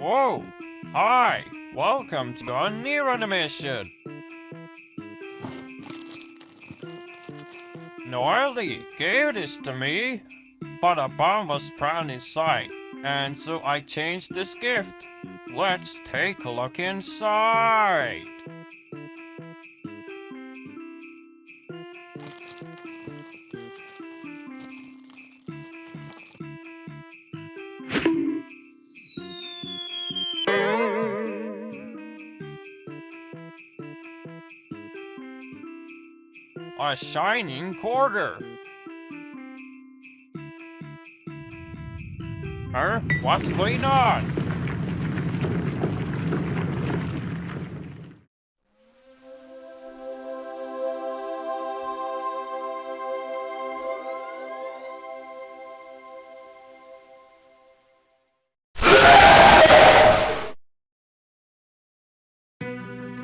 Whoa! Hi! Welcome to new animation! Noelle gave this to me, but a bomb was found inside, and so I changed this gift. Let's take a look inside. A shining quarter. Huh? What's going on?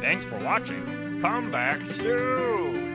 Thanks for watching. Come back soon.